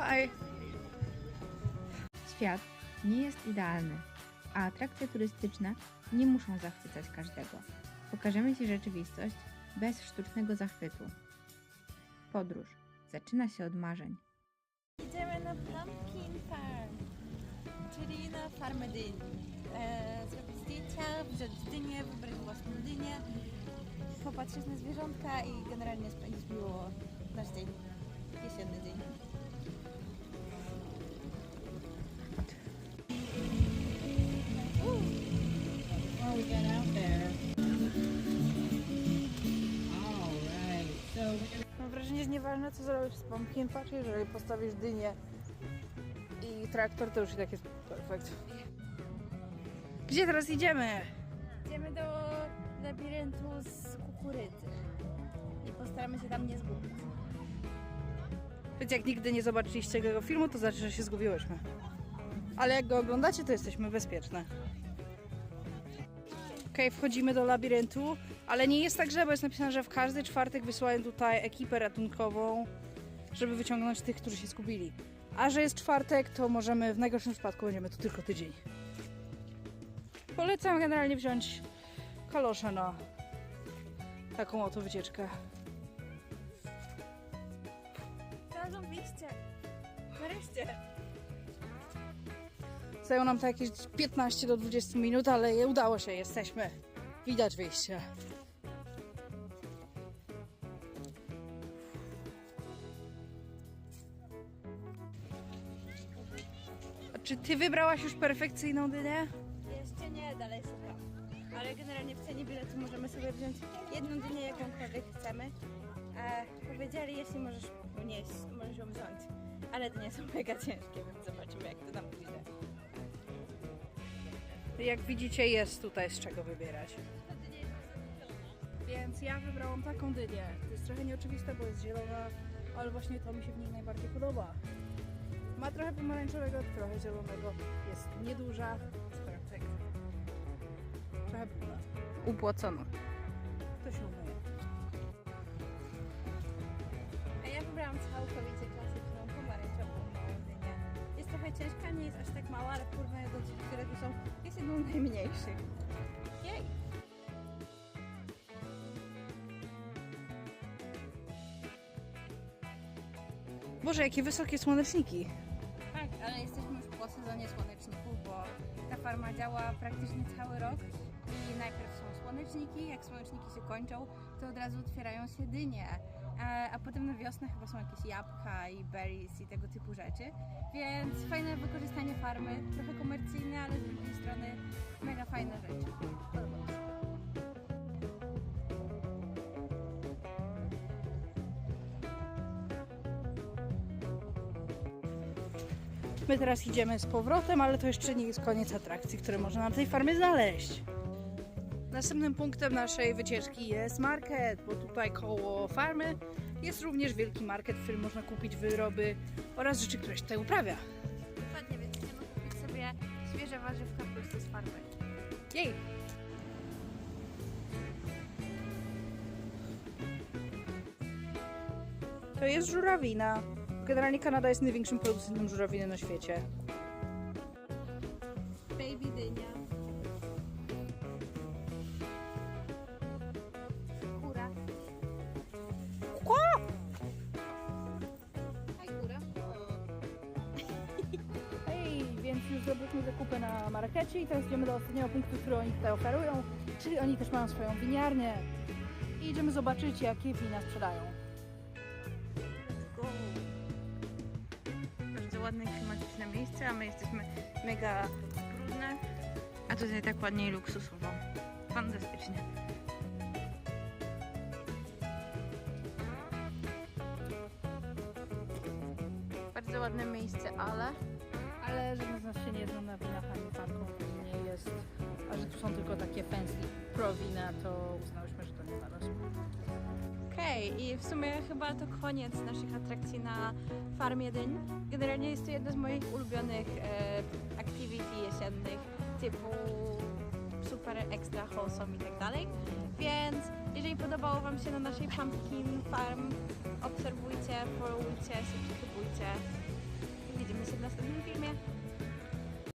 Hi. Świat nie jest idealny, a atrakcje turystyczne nie muszą zachwycać każdego. Pokażemy Ci rzeczywistość bez sztucznego zachwytu. Podróż zaczyna się od marzeń. Idziemy na Pumpkin Farm, czyli na farmę dyni. E, zrobić zdjęcia, wziąć dynię, wybrać własną dynię, popatrzeć na zwierzątka i generalnie spędzić miło nasz dzień, jesienny dzień. Mam wrażenie, że nieważne co zrobisz z pumpkin patch, jeżeli postawisz dynię i traktor, to już i tak jest perfekt. Gdzie teraz idziemy? Idziemy do labiryntu z kukurydzy i postaramy się tam nie zgubić. Wiecie, jak nigdy nie zobaczyliście tego filmu, to znaczy, że się zgubiłyśmy. Ale jak go oglądacie, to jesteśmy bezpieczne. Okej, wchodzimy do labiryntu, ale nie jest tak źle, bo jest napisane, że w każdy czwartek wysyłają tutaj ekipę ratunkową, żeby wyciągnąć tych, którzy się zgubili. A że jest czwartek, to możemy w najgorszym przypadku będziemy tu tylko tydzień. Polecam generalnie wziąć kalosze na taką oto wycieczkę. Zajęło nam to jakieś 15 do 20 minut, ale udało się, jesteśmy. Widać wyjście. A czy ty wybrałaś już perfekcyjną dynię? Jeszcze nie, dalej szukam. Ale generalnie w cenie biletu możemy sobie wziąć jedną dynię, jakąkolwiek chcemy. E, powiedzieli, jeśli możesz unieść, możesz ją wziąć. Ale dynie są mega ciężkie, więc zobaczymy jak to nam pójdzie. Jak widzicie, jest tutaj z czego wybierać. Więc ja wybrałam taką dynię. To jest trochę nieoczywiste, bo jest zielona, ale właśnie to mi się w niej najbardziej podoba. Ma trochę pomarańczowego, trochę zielonego. Jest nieduża, jest. Trochę brudna. Upłocono. To się umyje. A ja wybrałam całkowicie dynię. Ciężka, nie jest aż tak mała, ale w porównaniu do tych, które tu są, jest jedną z najmniejszych. Jej! Boże, jakie wysokie słoneczniki. Tak, ale jesteśmy już po sezonie słoneczników, bo ta farma działa praktycznie cały rok i najpierw są słoneczniki, jak słoneczniki się kończą, to od razu otwierają się dynie, a, a potem na wiosnę chyba są jakieś jabłka i berries i tego typu rzeczy, więc fajne wykorzystanie farmy, trochę komercyjne, ale z drugiej strony mega mi się. My teraz idziemy z powrotem, ale to jeszcze nie jest koniec atrakcji, które można na tej farmie znaleźć. Następnym punktem naszej wycieczki jest market, bo tutaj koło farmy jest również wielki market, w którym można kupić wyroby oraz rzeczy, które się tutaj uprawia. Dokładnie, więc chcemy kupić sobie świeże warzywka prosto z farmy. Jej! To jest żurawina. Generalnie Kanada jest największym producentem żurawiny na świecie. Zrobiliśmy zakupy na markecie i teraz idziemy do ostatniego punktu, który oni tutaj oferują, czyli oni też mają swoją winiarnię. I idziemy zobaczyć, jakie wina sprzedają. Bardzo ładne, klimatyczne miejsce, a my jesteśmy mega brudne. A tutaj tak ładnie i luksusowo. Fantastycznie. Bardzo ładne miejsce, ale Ale nas się nie zna na winach ani fanką nie jest, a że tu są tylko takie fancy pro wina, to uznałyśmy, że to nie nas. Okej, i w sumie chyba to koniec naszych atrakcji na farmie dyń. Generalnie jest to jedno z moich ulubionych e, activity jesiennych, typu super extra wholesome i tak dalej. Więc jeżeli podobało Wam się na naszej Pumpkin Farm, obserwujcie, followujcie, subskrybujcie Hindi mo sila sa hindi,